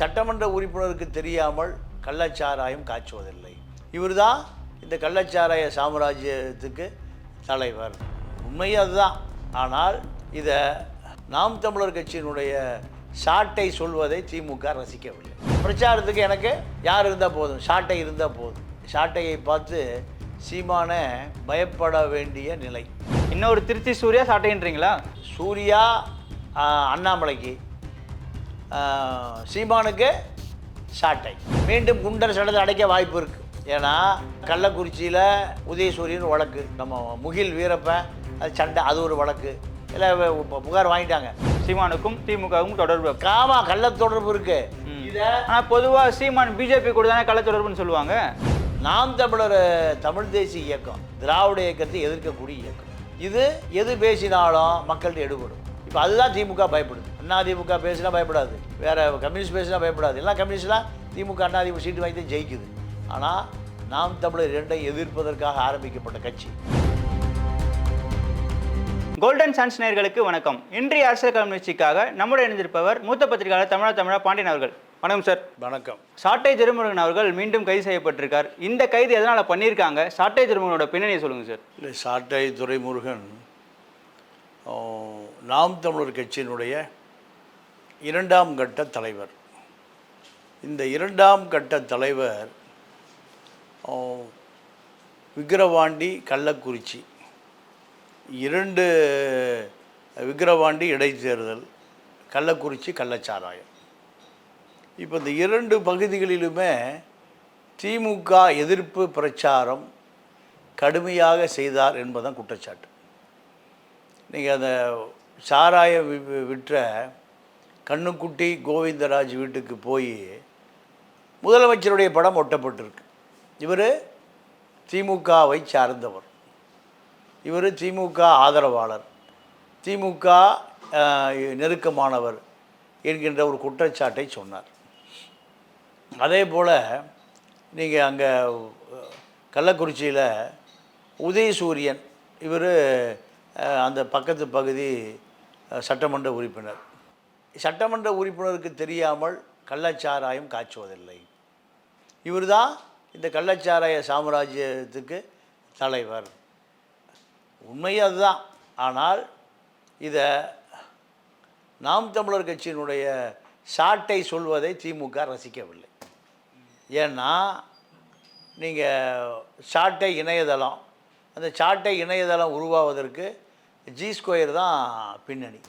சட்டமன்ற உறுப்பினருக்கு தெரியாமல் கள்ளச்சாராயம் காய்ச்சுவதில்லை. இவர்தான் இந்த கள்ளச்சாராய சாம்ராஜ்யத்துக்கு தலைவர். உண்மையே அதுதான். ஆனால் இதை நாம் தமிழர் கட்சியினுடைய சாட்டை சொல்வதை திமுக ரசிக்கவில்லை. பிரச்சாரத்துக்கு எனக்கு யார் இருந்தால் போதும்? சாட்டை இருந்தால் போதும். சாட்டையை பார்த்து சீமான பயப்பட வேண்டிய நிலை. இன்னொரு திருச்சி சூர்யா சாட்டைன்றீங்களா? சூர்யா அண்ணாமலைக்கு. சீமானுக்கு சாட்டை மீண்டும் குண்டர் சடத்தை அடைக்க வாய்ப்பு இருக்குது ஏன்னா கள்ளக்குறிச்சியில் உதயசூரியன் வழக்கு. நம்ம முகில் வீரப்பன் அது சண்டை அது ஒரு வழக்கு. இல்லை புகார் வாங்கிட்டாங்க. சீமானுக்கும் திமுகவுக்கும் தொடர்பு காமா கள்ள தொடர்பு இருக்கு. இதை ஆனால் பொதுவாக சீமான் பிஜேபி கூட தானே கள்ள தொடர்புன்னு சொல்லுவாங்க? நாம் தமிழர் தமிழ் தேசிய இயக்கம் திராவிட இயக்கத்தை எதிர்க்கக்கூடிய இயக்கம். இது எது பேசினாலும் மக்கள்கிட்ட எடுபடும். இப்போ அதுதான் திமுக பயப்படுது. அண்ணா திமுக பேசினா பயப்படாது. வேற கம்யூனிஸ்ட் பேசினா பயப்படாது. எல்லாம் கம்யூனிஸ்ட்லாம் திமுக அண்ணா திமுக சீட்டு வாங்கி தான் ஜெயிக்குது. ஆனால் நாம் தமிழர் இரண்டை எதிர்ப்பதற்காக ஆரம்பிக்கப்பட்ட கட்சி. கோல்டன் சான்ஸ் நேயர்களுக்கு வணக்கம். இன்றைய அரசியல் நிகழ்ச்சிக்காக நம்முடைய இணைந்திருப்பவர் மூத்த பத்திரிகையாளர் தமிழா தமிழா பாண்டியன் அவர்கள். வணக்கம் சார் வணக்கம். சாட்டை திருமுருகன் அவர்கள் மீண்டும் கைது செய்யப்பட்டிருக்கார். இந்த கைது எதனால் பண்ணியிருக்காங்க? சாட்டை திருமுருகனோட பின்னணியை சொல்லுங்கள் சார் இல்லை சாட்டை துரைமுருகன் நாம் தமிழர் கட்சியினுடைய இரண்டாம் கட்ட தலைவர். இந்த இரண்டாம் கட்ட தலைவர் விக்கிரவாண்டி கள்ளக்குறிச்சி. இரண்டு விக்கிரவாண்டி இடைத்தேர்தல் கள்ளக்குறிச்சி கள்ளச்சாராயம். இப்போ இந்த இரண்டு பகுதிகளிலுமே திமுக எதிர்ப்பு பிரச்சாரம் கடுமையாக செய்தார் என்பதுதான் குற்றச்சாட்டு. நீங்கள் அந்த சாராயம் வி- விற்ற கண்ணுக்குட்டி கோவிந்தராஜ் வீட்டுக்கு போய் முதலமைச்சருடைய படம் ஒட்டப்பட்டிருக்கு. இவர் திமுகவை சார்ந்தவர். இவர் திமுக ஆதரவாளர். திமுக நெருக்கமானவர் என்கின்ற ஒரு குற்றச்சாட்டை சொன்னார். அதே போல் நீங்கள் அங்கே கள்ளக்குறிச்சியில் உதயசூரியன் இவர் அந்த பக்கத்து பகுதி சட்டமன்ற உறுப்பினர். சட்டமன்ற உறுப்பினருக்கு தெரியாமல் கள்ளச்சாராயம் காய்ச்சுவதில்லை. இவர்தான் இந்த கள்ளச்சாராய சாம்ராஜ்யத்துக்கு தலைவர். உண்மையே அதுதான் ஆனால் இதை நாம் தமிழர் கட்சியினுடைய சாட்டை சொல்வதை திமுக ரசிக்கவில்லை. ஏன்னா நீங்கள் சாட்டை இணையதளம் அந்த சாட்டை இணையதளம் உருவாவதற்கு ஜி ஸ்கொயர் தான் பின்னணி.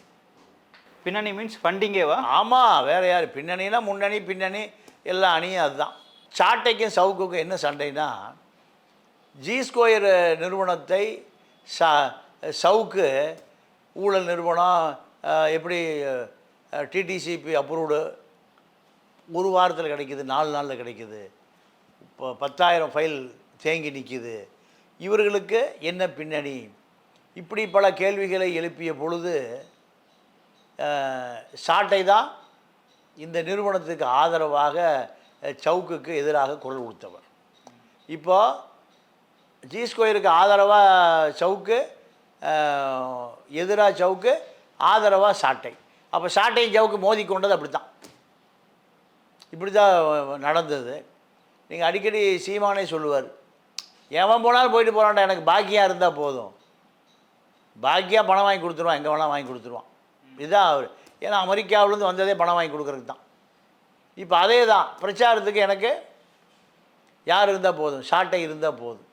பின்னணி மீன்ஸ் ஃபண்டிங்கேவா ஆமாம் வேறு யார்? பின்னணினா முன்னணி பின்னணி எல்லா அணியும் அதுதான். சாட்டைக்கும் சவுக்குக்கும் என்ன சண்டைனா ஜி ஸ்கொயர் நிறுவனத்தை ச சவுக்கு ஊழல் நிறுவனம் எப்படி டிடிசிபி அப்ரூவ்டு ஒரு வாரத்தில் கிடைக்கிது நாலு நாளில் கிடைக்கிது. இப்போ பத்தாயிரம் ஃபைல் தேங்கி நிற்கிது இவர்களுக்கு என்ன பின்னணி? இப்படி பல கேள்விகளை எழுப்பிய பொழுது சாட்டை தான் இந்த நிறுவனத்துக்கு ஆதரவாக சவுக்குக்கு எதிராக குரல் கொடுத்தவர். இப்போ ஜி ஸ்கொயருக்கு ஆதரவாக சவுக்கு எதிராக சவுக்கு ஆதரவாக சாட்டை. அப்போ சாட்டையும் சவுக்கு மோதி கொண்டது அப்படி தான் இப்படி தான் நடந்தது. நீங்கள் அடிக்கடி சீமானே சொல்லுவார் எவன் போனாலும் போயிட்டு போகிறான்டா எனக்கு பாக்கியாக இருந்தால் போதும். பாக்கியாக பணம் வாங்கி கொடுத்துருவான் எங்கே வேணால் வாங்கி கொடுத்துருவான். இதுதான் அவர் ஏன்னா அமெரிக்காவிலேருந்து வந்ததே பணம் வாங்கி கொடுக்குறதுக்கு தான். இப்போ அதே தான் பிரச்சாரத்துக்கு எனக்கு யார் இருந்தால் போதும்? சாட்டை இருந்தால் போதும்.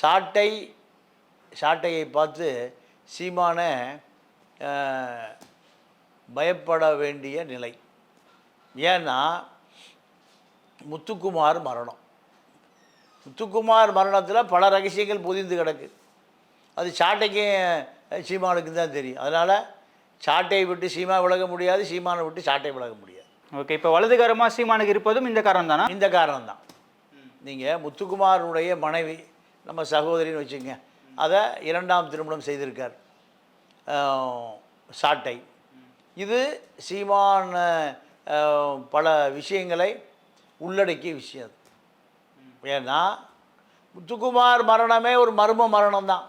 சாட்டை சாட்டையை பார்த்து சீமான பயப்பட வேண்டிய நிலை. ஏன்னா முத்துக்குமார் மரணம். முத்துக்குமார் மரணத்தில் பல ரகசியங்கள் பொதிந்து கிடக்கு. அது சாட்டைக்கும் சீமானுக்கும் தான் தெரியும். அதனால் சாட்டையை விட்டு சீமா விலக முடியாது சீமானை விட்டு சாட்டை விலக முடியாது. ஓகே இப்போ வலதுகரமாக சீமானுக்கு இருப்பதும் இந்த காரணம் தானா இந்த காரணம் தான் நீங்கள் முத்துக்குமாரனுடைய மனைவி நம்ம சகோதரின்னு வச்சுங்க அதை இரண்டாம் திருமணம் செய்திருக்கார். சாட்டை. இது சீமான் பல விஷயங்களை உள்ளடக்கிய விஷயம். ஏன்னா முத்துக்குமார் மரணமே ஒரு மர்ம மரணம் தான்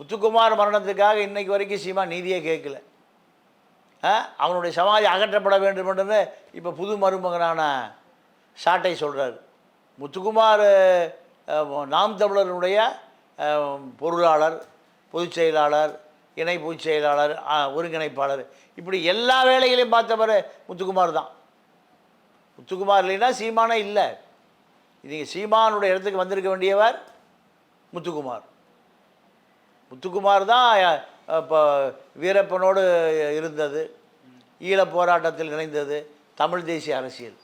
முத்துக்குமார் மரணத்துக்காக இன்னைக்கு வரைக்கும் சீமா நீதியே கேட்கல. அவனுடைய சமாதி அகற்றப்பட வேண்டும் என்று இப்போ புது மருமகனான சாட்டை சொல்கிறார் முத்துக்குமார் நாம் தமிழருடைய பொருளாளர் பொதுச் செயலாளர் இணை பொதுச் செயலாளர் ஆ, ஒருங்கிணைப்பாளர். இப்படி எல்லா வேலைகளையும் பார்த்தவர் முத்துக்குமார் தான். முத்துக்குமார் இல்லைன்னா சீமானே இல்லை. நீங்கள் சீமானுடைய இடத்துக்கு வந்திருக்க வேண்டியவர் முத்துக்குமார். முத்துக்குமார் தான் இப்போ வீரப்பனோடு இருந்தது. ஈழப் போராட்டத்தில் இணைந்தது. தமிழ் தேசிய அரசியல்.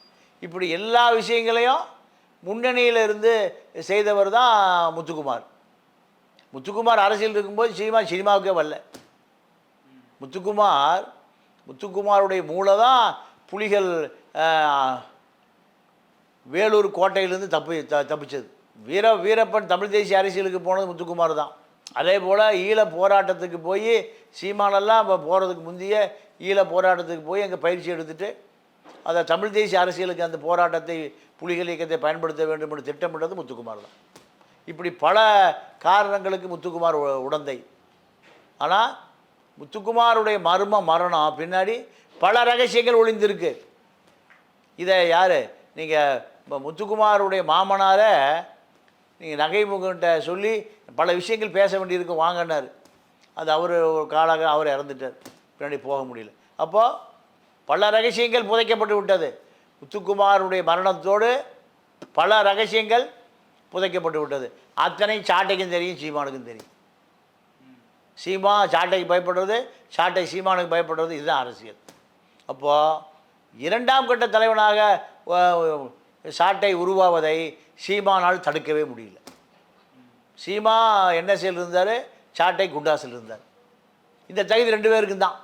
இப்படி எல்லா விஷயங்களையும் முன்னணியில் இருந்து செய்தவர் தான் முத்துக்குமார். முத்துக்குமார் அரசியல் இருக்கும்போது சினிமா சினிமாவுக்கே வரல. முத்துக்குமார் முத்துக்குமாருடைய மூளை தான் புலிகள் வேலூர் கோட்டையிலேருந்து தப்பி த தப்பிச்சது. வீர வீரப்பன் தமிழ் தேசிய அரசியலுக்கு போனது முத்துக்குமார் தான் அதே போல் ஈழ போராட்டத்துக்கு போய் சீமானெல்லாம் இப்போ போகிறதுக்கு முந்தைய ஈழ போராட்டத்துக்கு போய் அங்கே பயிற்சி எடுத்துட்டு அதை தமிழ் தேசிய அரசியலுக்கு அந்த போராட்டத்தை புலிகள் இயக்கத்தை பயன்படுத்த வேண்டும் என்று திட்டமிட்டது முத்துக்குமார் தான். இப்படி பல காரணங்களுக்கு முத்துக்குமார் உ- உடந்தை. ஆனால் முத்துக்குமாருடைய மர்ம மரணம் பின்னாடி பல ரகசியங்கள் ஒளிந்திருக்கு. இதை யார்? நீங்கள் இப்போ முத்துக்குமாருடைய மாமனாரை நீங்கள் நகைமுகன்ட்ட சொல்லி பல விஷயங்கள் பேச வேண்டியிருக்கும் வாங்கினார் அது அவர் ஒரு காலாக அவர் இறந்துட்டார். பின்னாடி போக முடியல. அப்போது பல ரகசியங்கள் புதைக்கப்பட்டு விட்டது. முத்துக்குமாருடைய மரணத்தோடு பல ரகசியங்கள் புதைக்கப்பட்டு விட்டது. அத்தனை சாட்டைக்கும் தெரியும் சீமானுக்கும் தெரியும். சீமா சாட்டைக்கு பயப்படுறது சாட்டை சீமானுக்கு பயப்படுறது இதுதான் அரசியல். அப்போது இரண்டாம் கட்ட தலைவனாக சாட்டை உருவாவதை சீமானால் தடுக்கவே முடியல. சீமா என்எஸ்சியில் இருந்தார்? சாட்டை குண்டாசில் இருந்தார். இந்த தகுதி ரெண்டு பேருக்கும் தான்.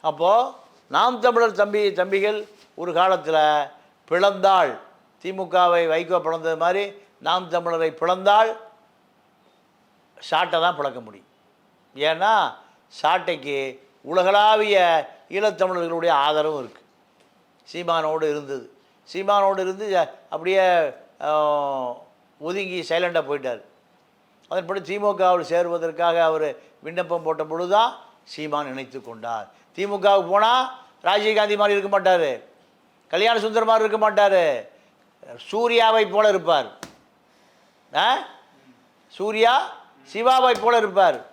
அப்போது நாம் தமிழர் தம்பி தம்பிகள் ஒரு காலத்தில் பிளந்தாள். திமுகவை வைகோ பிளந்தது மாதிரி நாம் தமிழரை பிளந்தால் சாட்டை தான் பிளக்க முடியும். ஏன்னா சாட்டைக்கு உலகளாவிய ஈழத்தமிழர்களுடைய ஆதரவும் இருக்குது சீமானோடு இருந்தது. சீமானோடு இருந்து அப்படியே ஒதுங்கி சைலண்டாக போயிட்டார். அதன்படி திமுகவில் சேருவதற்காக அவர் விண்ணப்பம் போட்ட பொழுது தான் சீமான் நினைத்து கொண்டார். திமுகவுக்கு போனால் ராஜீவ்காந்தி மாதிரி இருக்க மாட்டார். கல்யாண சுந்தர் மாதிரி இருக்க மாட்டார். சூர்யாவை போல இருப்பார். ஆ? சூர்யா சிவாவை போல இருப்பார்.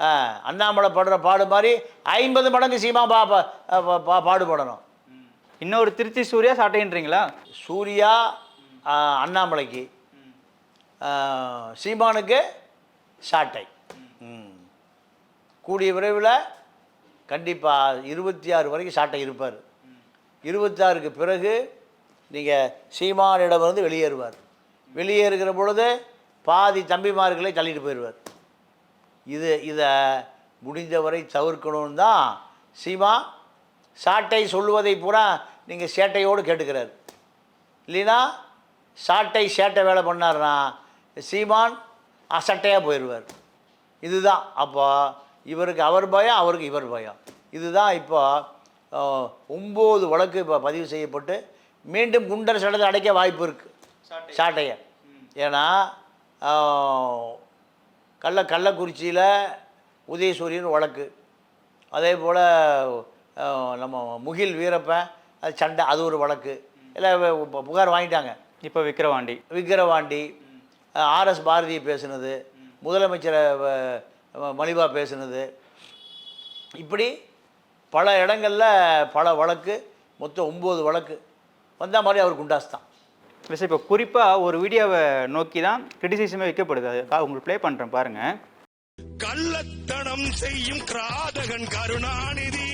ஆ அண்ணாமலை படுற பாடு மாதிரி ஐம்பது மடங்கு சீமா பா- பா- பாடுபடணும். இன்னொரு திருச்சி சூர்யா சாட்டைன்றீங்களா சூர்யா அண்ணாமலைக்கு. சீமானுக்கு சாட்டை. கூடிய விரைவில் கண்டிப்பாக இருபத்தி ஆறு வரைக்கும் சாட்டை இருப்பார். இருபத்தாறுக்கு பிறகு நீங்கள் சீமானிடமிருந்து வெளியேறுவார். வெளியேறுகிற பொழுது பாதி தம்பிமார்களை தள்ளிட்டு போயிடுவார். இது இதை முடிந்தவரை தவிர்க்கணும்னு தான் சீமா சாட்டை சொல்லுவதை பூரா நீங்கள் சேட்டையோடு கேட்டுக்கிறார். இல்லைன்னா சாட்டை சேட்டை வேலை பண்ணார்னா சீமான் அசட்டையாக போயிடுவார் இதுதான். அப்போ இவருக்கு அவர் பயம் அவருக்கு இவர் பயம். இதுதான் இப்போ ஒம்பது வழக்கு இப்போ பதிவு செய்யப்பட்டு மீண்டும் குண்டர் சட்டத்தை அடைக்க வாய்ப்பு இருக்குது சாட்டையை. ஏன்னா கள்ள கள்ளக்குறிச்சியில் உதயசூரியன் வழக்கு. அதே போல் நம்ம முகில் வீரப்பன் அது சண்டை அது ஒரு வழக்கு. எல்லாம் பு- புகார் வாங்கிட்டாங்க. இப்போ விக்கிரவாண்டி. விக்கிரவாண்டி ஆர்எஸ் பாரதி பேசுனது முதலமைச்சரை வ- மணிபா பேசுனது. இப்படி பல இடங்களில் பல வழக்கு மொத்தம் ஒம்பது வழக்கு. வந்தால் மாதிரி அவர் குண்டாஸ் தான். இல்லை சார் இப்போ குறிப்பாக ஒரு வீடியோவை நோக்கி தான் கிரிட்டிசிசமே வைக்கப்படுது. அது உங்களுக்கு ப்ளே பண்ணுறேன் பாருங்கள் கள்ளத்தனம் செய்யும் கிராதகன் கருணாநிதி.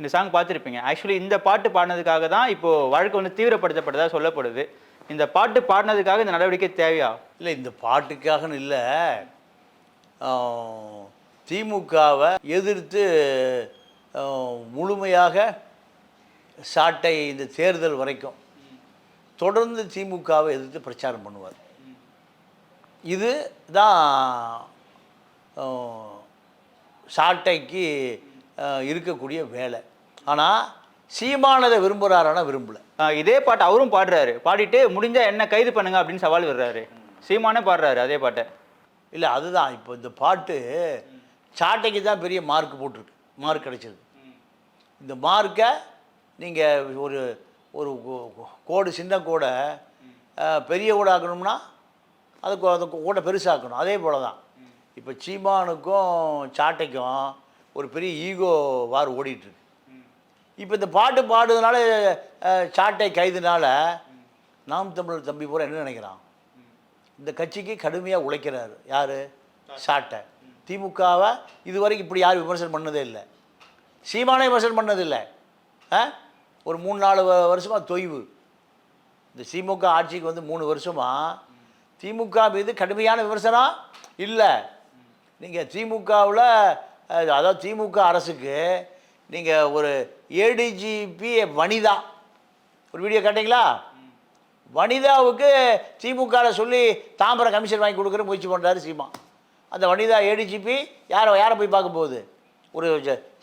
இந்த சாங் பார்த்துருப்பீங்க. ஆக்சுவலி இந்த பாட்டு பாடினதுக்காக தான் இப்போது வழக்கு வந்து தீவிரப்படுத்தப்பட்டதாக சொல்லப்படுது. இந்த பாட்டு பாடினதுக்காக இந்த நடவடிக்கை தேவையா? இல்லை இந்த பாட்டுக்காகன்னு இல்லை. திமுகவை எதிர்த்து முழுமையாக சாட்டை இந்த தேர்தல் வரைக்கும் தொடர்ந்து திமுகவை எதிர்த்து பிரச்சாரம் பண்ணுவார். இது தான் சாட்டைக்கு இருக்கக்கூடிய வேலை. ஆனால் சீமானதை விரும்புகிறாரானா விரும்பலை. இதே பாட்டு அவரும் பாடுறாரு. பாடிட்டு முடிஞ்சா என்ன கைது பண்ணுங்க அப்படின்னு சவால் விடுறாரு. சீமானே பாடுறாரு அதே பாட்டை. இல்லை அதுதான். இப்போ இந்த பாட்டு சாட்டைக்கு தான் பெரிய மார்க் போட்டிருக்கு. மார்க் கிடைச்சது. இந்த மார்க்கை நீங்கள் ஒரு ஒரு கோடு சின்ன கோடை பெரிய கோடு ஆக்கணும்னா அது கோ- அந்த கோடை பெருசாக்கணும். அதே போல தான் இப்போ சீமானுக்கும் சாட்டைக்கும் ஒரு பெரிய ஈகோ வார் ஓடிட்டுருக்கு இப்போ இந்த பாட்டு பாடுறதுனால சாட்டை கைதுனால நாம் தமிழர் தம்பி பூரா என்ன நினைக்கிறான்? இந்த கட்சிக்கு கடுமையாக உழைக்கிறாரு. யார்? சாட்டை. திமுகவை இதுவரைக்கும் இப்படி யாரும் விமர்சனம் பண்ணதே இல்லை. சீமானை விமர்சனம் பண்ணதில்லை ஆ ஒரு மூணு நாலு வ- தொய்வு. இந்த திமுக ஆட்சிக்கு வந்து மூணு வருஷமாக திமுக மீது கடுமையான விமர்சனம் இல்லை. நீங்கள் திமுகவில் அதாவது திமுக அரசுக்கு நீங்கள் ஒரு ஏடிஜிபி வனிதா. ஒரு வீடியோ கேட்டிங்களா வனிதாவுக்கு திமுகவில் சொல்லி தாம்பரம் கமிஷன் வாங்கி கொடுக்குற முயற்சி பண்ணுறாரு சீமா. அந்த வனிதா ஏடிஜிபி யாரை யாரை போய் பார்க்க போகுது? ஒரு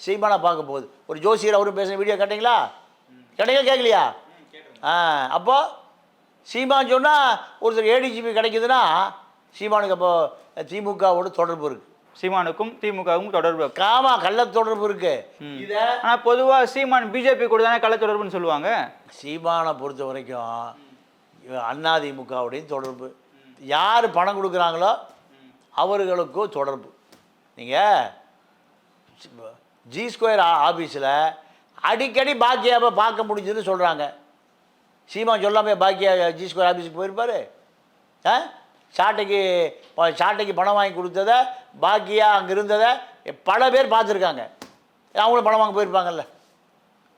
சீமானை பார்க்க போகுது. ஒரு ஜோசியர் அவரும் பேசுகிற வீடியோ கேட்டிங்களா கேட்டீங்களா கேட்கலையா ஆ அப்போது சீமான் சொன்னால் ஒருத்தர் ஏடிஜிபி கிடைக்குதுன்னா சீமானுக்கு அப்போது திமுகவோட தொடர்பு இருக்குது சீமானுக்கும் திமுகவுக்கும் தொடர்பு. காமா கள்ள தொடர்பு இருக்கு. இதை ஆனா பொதுவா சீமான் பிஜேபி கூட தானே கள்ள தொடர்புன்னு சொல்லுவாங்க? சீமானை பொறுத்த வரைக்கும் அண்ணாதிமுகவுடையும் தொடர்பு. யார் பணம் கொடுக்குறாங்களோ அவர்களுக்கும் தொடர்பு. நீங்கள் ஜி ஸ்கொயர் ஆஃபீஸில் அடிக்கடி பாக்கியாவை பார்க்க முடிஞ்சதுன்னு சொல்கிறாங்க சீமான் சொல்லாமே பாக்கியா ஜி ஸ்கொயர் ஆஃபீஸுக்கு போயிருப்பாரு? ஆ? சாட்டைக்கு சாட்டைக்கு பணம் வாங்கி கொடுத்ததை பாக்கியா அங்கே இருந்ததை பல பேர் பார்த்துருக்காங்க. அவங்களும் பணம் வாங்க போயிருப்பாங்கல்ல.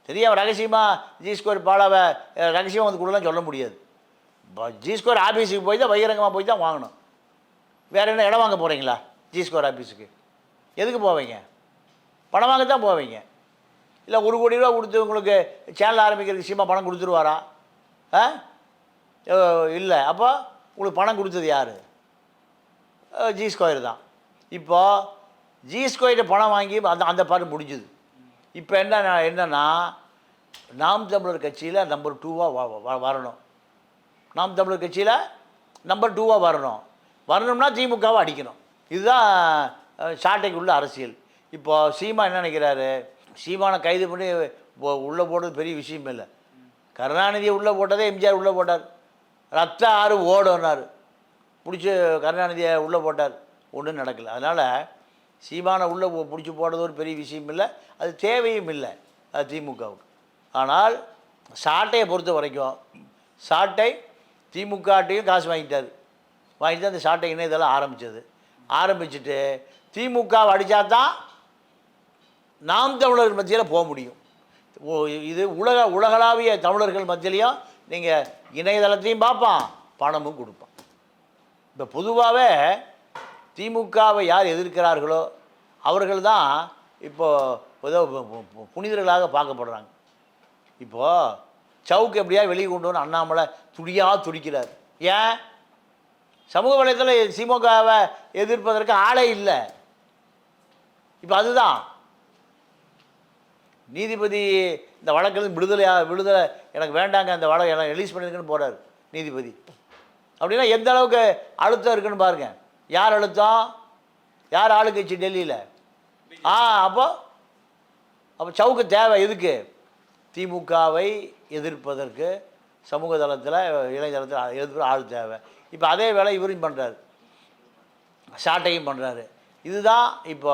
தெரியாம ரகசியமாக ஜி ஸ்கொயர் பாலாவை ரகசியமாக ரகசியம் வந்து கொடுலாம் சொல்ல முடியாது. ப- ஜி ஸ்கொயர் ஆஃபீஸுக்கு போய் தான் பகிரங்கமாக போய் தான் வாங்கணும். வேறு என்ன இடம் வாங்க போகிறீங்களா ஜி ஸ்கொயர் ஆஃபீஸுக்கு எதுக்கு போவீங்க? பணம் வாங்க தான் போவீங்க. இல்லை ஒரு கோடி ரூபா கொடுத்து உங்களுக்கு சேனல் ஆரம்பிக்கிறதுக்கு சீமா பணம் கொடுத்துருவாரா? ஆ? இல்லை. அப்போ உங்களுக்கு பணம் கொடுத்தது யார்? ஜி ஸ்கொயர் தான். இப்போ ஜி ஸ்கொயர்கிட்ட பணம் வாங்கி அந்த அந்த பாட்டு முடிஞ்சுது. இப்போ என்ன என்னென்னா நாம் தமிழர் கட்சியில் நம்பர் டூவாக வரணும். நாம் தமிழர் கட்சியில் நம்பர் டூவாக வரணும். வரணும்னா திமுகவை அடிக்கணும். இதுதான் அஹ், உள்ள அரசியல். இப்போ சீமா என்ன நினைக்கிறாரு? சீமானை கைது பண்ணி உள்ளே போடுறது பெரிய விஷயம் இல்லை. கருணாநிதியை உள்ளே போட்டதே எம்ஜிஆர் உள்ளே போட்டார். ரத்த ஆறு ஓடுனார் பிடிச்சி கருணாநிதியை உள்ளே போட்டார். ஒன்றும் நடக்கலை. அதனால் சீமானை உள்ளே பிடிச்சி போடுறது ஒரு பெரிய விஷயம் இல்லை. அது தேவையும் இல்லை. அது திமுகவுக்கு. ஆனால் சாட்டையை பொறுத்த வரைக்கும் சாட்டை திமுகட்டையும் காசு வாங்கிட்டார். வாங்கிட்டு தான் அந்த சாட்டை இணையதெல்லாம் ஆரம்பித்தது ஆரம்பிச்சுட்டு திமுகவை அடித்தா தான் நாம் தமிழர் மத்தியில் போக முடியும். இது உலக உலகளாவிய தமிழர்கள் மத்தியிலையும் நீங்கள் இணையதளத்தையும் பார்ப்பான் பணமும் கொடுப்பான். இப்போ பொதுவாகவே திமுகவை யார் எதிர்க்கிறார்களோ அவர்கள் தான் இப்போது ஏதோ பு- புனிதர்களாக பார்க்கப்படுறாங்க. இப்போது சவுக்கு எப்படியா வெளியே கொண்டு வந்து அண்ணாமலை துடியாக துடிக்கிறார். ஏன்? சமூக வலைத்தளம் திமுகவை எதிர்ப்பதற்கு ஆளே இல்லை. இப்போ அதுதான். நீதிபதி இந்த வழக்கில் விடுதலையா விடுதலை எனக்கு வேண்டாங்க அந்த வழக்கு எனக்கு ரிலீஸ் பண்ணியிருக்குன்னு போகிறார் நீதிபதி அப்படின்னா எந்த அளவுக்கு அழுத்தம் இருக்குன்னு பாருங்க யார் அழுத்தம் யார் ஆளுங்கட்சி டெல்லியில் ஆ அப்போ அப்போ சவுக்கு தேவை எதுக்கு திமுகவை எதிர்ப்பதற்கு சமூக தளத்தில் இளைஞரத்தில் எதிர்ப்பு ஆள் தேவை இப்போ அதே வேலை இவரும் பண்ணுறாரு சாட்டையும் பண்ணுறாரு இதுதான் இப்போ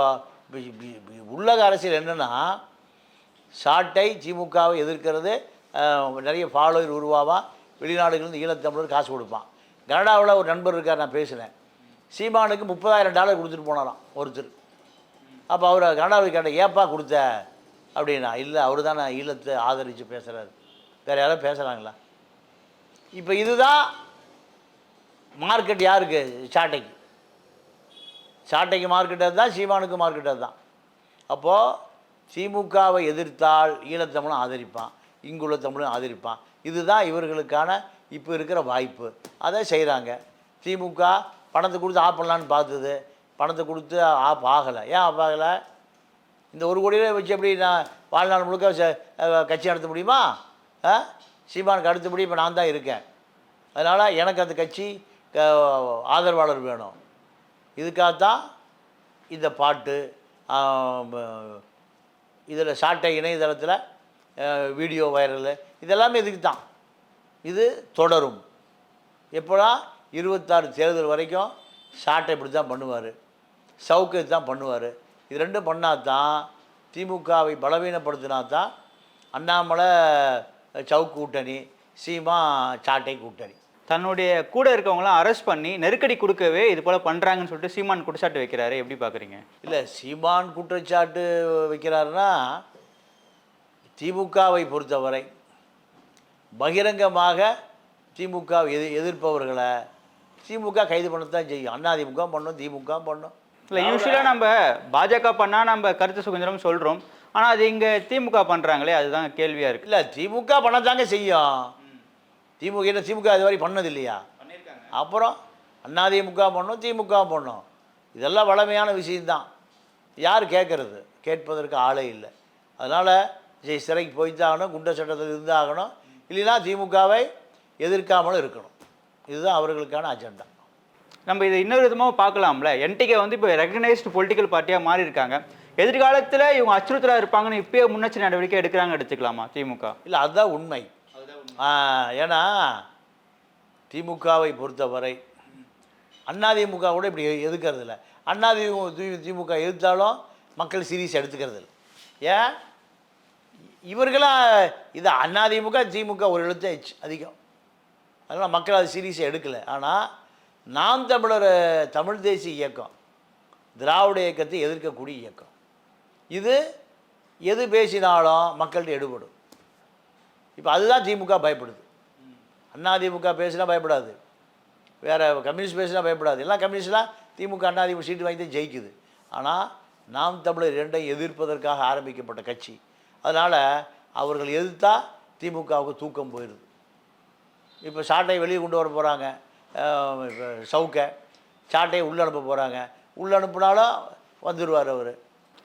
உள்ளக அரசியல் என்னென்னா சாட்டை திமுகவை எதிர்க்கிறது நிறைய ஃபாலோவர் உருவாவா வெளிநாடுகள்லேருந்து ஈழத்தமிழர் காசு கொடுப்பான். கனடாவில் ஒரு நண்பர் இருக்கார் நான் பேசினேன். சீமானுக்கு முப்பதாயிரம் டாலர் கொடுத்துட்டு போனாராம் ஒருத்தர். அப்போ அவர் கனடாவில் கேட்ட ஏப்பா கொடுத்த? அப்படின்னா இல்லை அவர் தான் நான் ஈழத்தை ஆதரித்து பேசுகிறாரு வேறு யாராவது பேசுகிறாங்களா இப்போ இதுதான் மார்க்கெட் யாருக்கு? சாட்டைக்கு சாட்டைக்கு மார்க்கெட் அதுதான் சீமானுக்கு மார்க்கெட் அதுதான். அப்போது திமுகவை எதிர்த்தால் ஈழத்தமிழும் ஆதரிப்பான் இங்குள்ள தமிழும் ஆதரிப்பான். இதுதான் இவர்களுக்கான இப்போ இருக்கிற வாய்ப்பு. அதை செய்கிறாங்க திமுக பணத்தை கொடுத்து ஆஃப் பண்ணலான்னு பார்த்தது. பணத்தை கொடுத்து ஆஃப் ஆகலை. ஏன் ஆஃப் ஆகலை? இந்த ஒரு கோடியில வச்சு எப்படி நான் வாழ்நாள் முழுக்க கட்சி நடத்த முடியுமா? சீமானுக்கு அடுத்தபடி இப்போ நான் தான் இருக்கேன். அதனால் எனக்கு அந்த கட்சி ஆதரவாளர் வேணும். இதுக்காகத்தான் இந்த பாட்டு இதில் சாட்டை இணையதளத்தில் வீடியோ வைரல் இதெல்லாமே இதுக்கு தான். இது தொடரும். எப்போனா இருபத்தாறு தேர்தல் வரைக்கும் சாட்டை இப்படி தான் பண்ணுவார். சவுக்கு தான் பண்ணுவார். இது ரெண்டும் பண்ணால் தான் திமுகவை பலவீனப்படுத்தினா தான் அண்ணாமலை சவுக்கு கூட்டணி சீமா சாட்டை கூட்டணி. தன்னுடைய கூட இருக்கவங்களாம் அரெஸ்ட் பண்ணி நெருக்கடி கொடுக்கவே இது போல பண்றாங்கன்னு சொல்லிட்டு சீமான் குற்றச்சாட்டு வைக்கிறாரு. எப்படி பாக்குறீங்க? இல்லை சீமான் குற்றச்சாட்டு வைக்கிறாருன்னா திமுகவை பொறுத்தவரை பகிரங்கமாக திமுக எதி எதிர்ப்பவர்களை திமுக கைது பண்ணத்தான் செய்யும். அதிமுக பண்ணும் திமுக பண்ணும். இல்லை யூஸ்வலாக நம்ம பாஜக பண்ணா நம்ம கருத்து சுதந்திரம் சொல்றோம். ஆனா அது இங்க திமுக பண்றாங்களே அதுதான் கேள்வியா இருக்கு. இல்லை திமுக பண்ணத்தாங்க செய்யும். திமுக திமுக இது வரை பண்ணது இல்லையா? அப்புறம் அதிமுக பண்ணும் திமுக பண்ணும் இதெல்லாம் வளமையான விஷயம்தான். யார் கேட்கறது? கேட்பதற்கு ஆளே இல்லை. அதனால் ஜெய் சிறைக்கு போய்த்தாகணும் குண்ட சட்டத்தில் இருந்தாகணும். இல்லைன்னா திமுகவை எதிர்க்காமலும் இருக்கணும். இதுதான் அவர்களுக்கான அஜெண்டா. நம்ம இதை இன்னொரு விதமாக பார்க்கலாம்ல. என்டிகே வந்து இப்போ ரெகனைஸ்டு பொலிட்டிக்கல் பார்ட்டியாக மாறி இருக்காங்க எதிர்காலத்தில் இவங்க அச்சுறுத்தலாக இருப்பாங்கன்னு இப்பயே முன்னெச்சரிக்கை நடவடிக்கை எடுக்கிறாங்க எடுத்துக்கலாமா திமுக? இல்லை அதுதான் உண்மை. ஏன்னா திமுகவை பொறுத்தவரை அதிமுக கூட இப்படி எதுக்கிறது இல்லை அதிமுக திமுக எதிர்த்தாலும் மக்கள் சீரியஸ் எடுத்துக்கிறது இல்லை ஏன்? இவர்களாக இது அதிமுக திமுக ஒரு எழுத்து அதிகம். அதனால் மக்கள் அது சீரியஸாக எடுக்கலை. ஆனால் நாம் தமிழர் தமிழ் தேசிய இயக்கம் திராவிட இயக்கத்தை எதிர்க்கக்கூடிய இயக்கம். இது எது பேசினாலும் மக்கள்கிட்ட எடுபடும். இப்போ அதுதான் திமுக பயப்படுது. அண்ணா திமுக பேசினா பயப்படாது. வேறு கம்யூனிஸ்ட் பேசினா பயப்படாது. எல்லாம் கம்யூனிஸ்ட்லாம் திமுக அதிமுக சீட்டு வாங்கி தான் ஜெயிக்குது. ஆனால் நாம் தமிழர் இரண்டையும் எதிர்ப்பதற்காக ஆரம்பிக்கப்பட்ட கட்சி. அதனால் அவர்கள் எதிர்த்தா திமுகவுக்கு தூக்கம் போயிடுது. இப்போ சாட்டை வெளியே கொண்டு வர போகிறாங்க சவுக்கை. சாட்டையை உள்ள அனுப்ப போகிறாங்க உள்ள அனுப்புனாலும் வந்துடுவார் அவர்.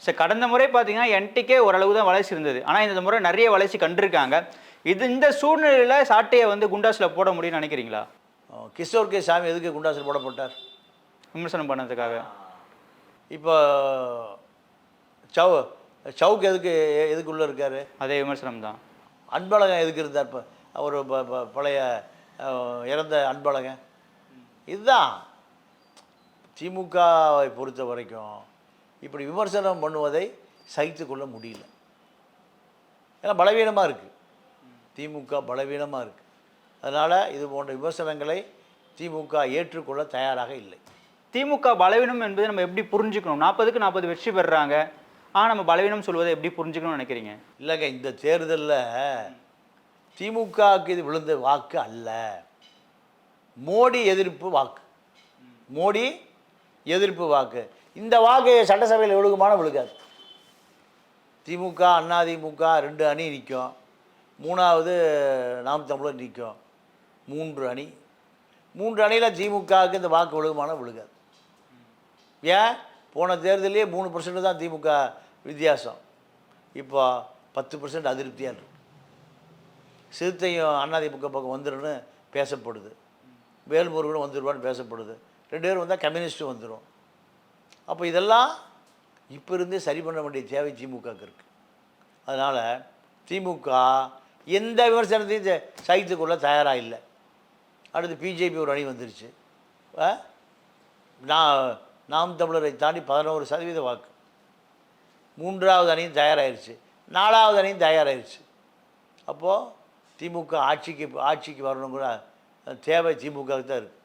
சரி கடந்த முறை பார்த்தீங்கன்னா என்டிக்கே ஓரளவு தான் வளர்ச்சி இருந்தது. ஆனால் இந்த முறை நிறைய வளர்ச்சி கண்டிருக்காங்க. இது இந்த சூழ்நிலையில் சாட்டையை வந்து குண்டாஸில் போட முடியும்னு நினைக்கிறீங்களா? கிஷோர் கே சாமி எதுக்கு குண்டாசில் போடப்பட்டார் விமர்சனம் பண்ணதுக்காக. இப்போ சவு சவுக்கு எதுக்கு எதுக்கு உள்ளே இருக்கார்? அதே விமர்சனம் தான். அன்பழகன் எதுக்கு இருந்தார்? இப்போ அவர் பழைய இறந்த அன்பழகன். இதுதான். திமுகவை பொறுத்த வரைக்கும் இப்படி விமர்சனம் பண்ணுவதை சகித்து கொள்ள முடியல. ஏன்னா பலவீனமாக இருக்குது திமுக பலவீனமாக இருக்குது அதனால் இது போன்ற விமர்சனங்களை திமுக ஏற்றுக்கொள்ள தயாராக இல்லை. திமுக பலவீனம் என்பதை நம்ம எப்படி புரிஞ்சுக்கணும்? நாற்பதுக்கு நாற்பது வெற்றி பெறுறாங்க. ஆனால் நம்ம பலவீனம் சொல்வதை எப்படி புரிஞ்சுக்கணும்னு நினைக்கிறீங்க? இல்லைங்க இந்த தேர்தலில் திமுகவுக்கு இது விழுந்த வாக்கு அல்ல. மோடி எதிர்ப்பு வாக்கு. மோடி எதிர்ப்பு வாக்கு. இந்த வாக்கு சட்டசபையில் விழுகுமான விழுகாது திமுக அதிமுக ரெண்டு அணி நிற்கும் மூணாவது நாம் தமிழர் நிற்கும் மூன்று அணி. மூன்று அணியில் திமுகவுக்கு இந்த வாக்கு விழுகுமான விழுகாது. ஏன்? போன தேர்தலே மூணு பர்சன்ட் தான் திமுக வித்தியாசம். இப்போ பத்து பர்சன்ட் அதிருப்தியாக இருக்கு. சிறுத்தையும் அதிமுக பக்கம் வந்துருன்னு பேசப்படுது. வேல்முருகனும் வந்துடுவான்னு பேசப்படுது. ரெண்டு பேரும் வந்தால் கம்யூனிஸ்ட்டும் வந்துடும் அப்போ இதெல்லாம் இப்போ இருந்தே சரி பண்ண வேண்டிய தேவை திமுகவுக்கு இருக்குது அதனால் திமுக எந்த விமர்சனத்தையும் சகித்துக்கொள்ள தயாராக இல்லை. அடுத்து பிஜேபி ஒரு அணி வந்துருச்சு. நான் நாம் தமிழரை தாண்டி பதினோரு சதவீத வாக்கு. மூன்றாவது அணியும் தயாராகிருச்சு நாலாவது அணியும் தயாராகிருச்சு அப்போது திமுக ஆட்சிக்கு ஆட்சிக்கு வரணுங்கிற தேவை திமுகவுக்கு தான் இருக்குது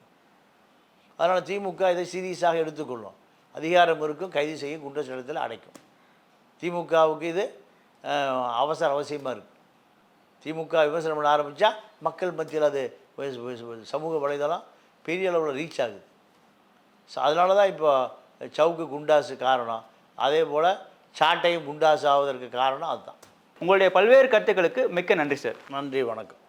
அதனால் திமுக இதை சீரியஸாக எடுத்துக்கொள்ளும். அதிகாரம் இருக்கும் கைது செய்யும் குற்றச்சாட்டத்தில் அடைக்கும். திமுகவுக்கு இது அவசர அவசியமாக இருக்குது திமுக விமர்சனம் பண்ண ஆரம்பித்தா மக்கள் மத்தியில் அது சமூக வலைதளம் பெரிய அளவில் ரீச் ஆகுது. ஸோ அதனால தான் இப்போ சவுக்கு குண்டாசு காரணம். அதே போல் சாட்டையும் குண்டாசு ஆவதற்கு காரணம் அதுதான். உங்களுடைய பல்வேறு கருத்துக்களுக்கு மிக்க நன்றி சார். நன்றி வணக்கம்.